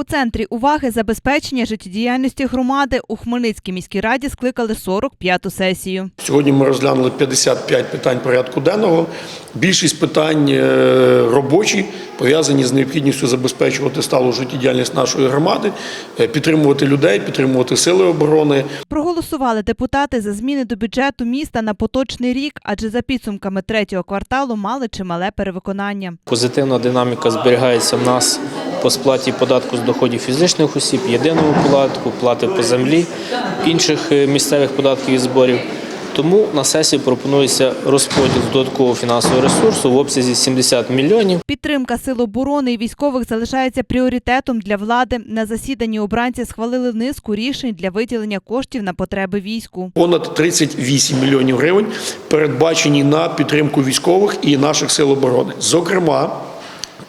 У центрі уваги забезпечення життєдіяльності громади у Хмельницькій міській раді скликали 45-ту сесію. Сьогодні ми розглянули 55 питань порядку денного. Більшість питань е, робочі, пов'язані з необхідністю забезпечувати сталу життєдіяльність нашої громади, е, підтримувати людей, підтримувати сили оборони. Проголосували депутати за зміни до бюджету міста на поточний рік, адже за підсумками третього кварталу мали чимале перевиконання. Позитивна динаміка зберігається в нас по сплаті податку з доходів фізичних осіб, єдиному податку, плати по землі, інших е, місцевих податків і зборів. Тому на сесії пропонується розподіл додаткового фінансового ресурсу в обсязі 70 мільйонів. Підтримка сил оборони і військових залишається пріоритетом для влади. На засіданні обранці схвалили низку рішень для виділення коштів на потреби війську. Понад 38 мільйонів гривень передбачені на підтримку військових і наших сил оборони. Зокрема,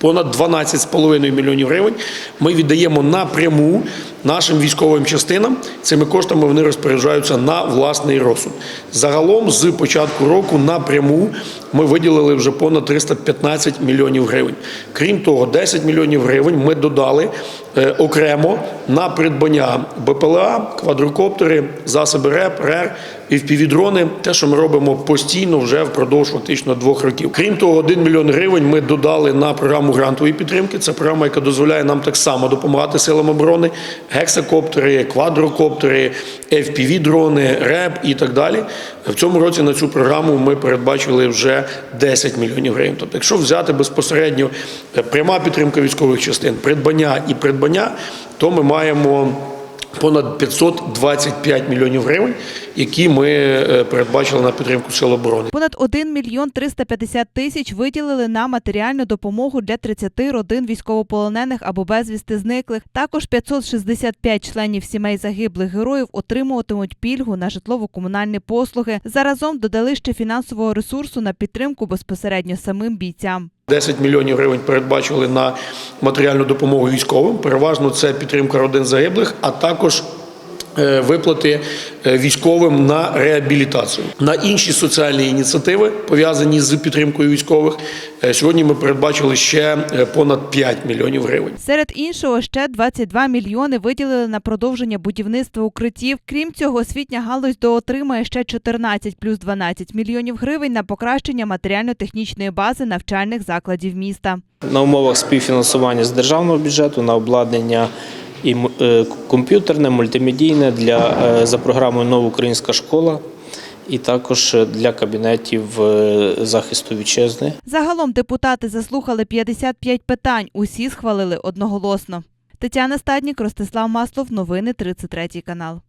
понад 12,5 мільйонів гривень ми віддаємо напряму нашим військовим частинам. Цими коштами вони розпоряджаються на власний розсуд. Загалом з початку року напряму ми виділили вже понад 315 мільйонів гривень. Крім того, 10 мільйонів гривень ми додали е, окремо на придбання БПЛА, квадрокоптери, засоби РЕП, РЕР і впівдрони, те, що ми робимо постійно вже впродовж фактично двох років. Крім того, 1 мільйон гривень ми додали на програму грантової підтримки. Це програма, яка дозволяє нам так само допомагати силам оборони, гексакоптери, квадрокоптери, FPV-дрони, РЕП і так далі. В цьому році на цю програму ми передбачили вже 10 мільйонів гривень. Тобто, якщо взяти безпосередньо е, пряма підтримка військових частин, придбання і придбання, то ми маємо понад 525 мільйонів гривень, які ми е, передбачили на підтримку сил оборони. Понад 1 мільйон 350 тисяч виділили на матеріальну допомогу для 30 родин військовополонених або безвісти зниклих. Також 565 членів сімей загиблих героїв отримуватимуть пільгу на житлово-комунальні послуги. Заразом додали ще фінансового ресурсу на підтримку безпосередньо самим бійцям. 10 мільйонів гривень передбачили на матеріальну допомогу військовим. Переважно це підтримка родин загиблих, а також виплати е, військовим на реабілітацію. На інші соціальні ініціативи, пов'язані з підтримкою військових, е, сьогодні ми передбачили ще е, понад 5 мільйонів гривень. Серед іншого, ще 22 мільйони виділили на продовження будівництва укриттів. Крім цього, освітня галузь доотримає ще 14 плюс 12 мільйонів гривень на покращення матеріально-технічної бази навчальних закладів міста. На умовах співфінансування з державного бюджету на обладнання і е, комп'ютерне, мультимедійне для е, за програмою Нова українська школа і також для кабінетів е, захисту вітчизни. Загалом депутати заслухали 55 питань. Усі схвалили одноголосно. Тетяна Стаднік, Ростислав Маслов. Новини 33 канал.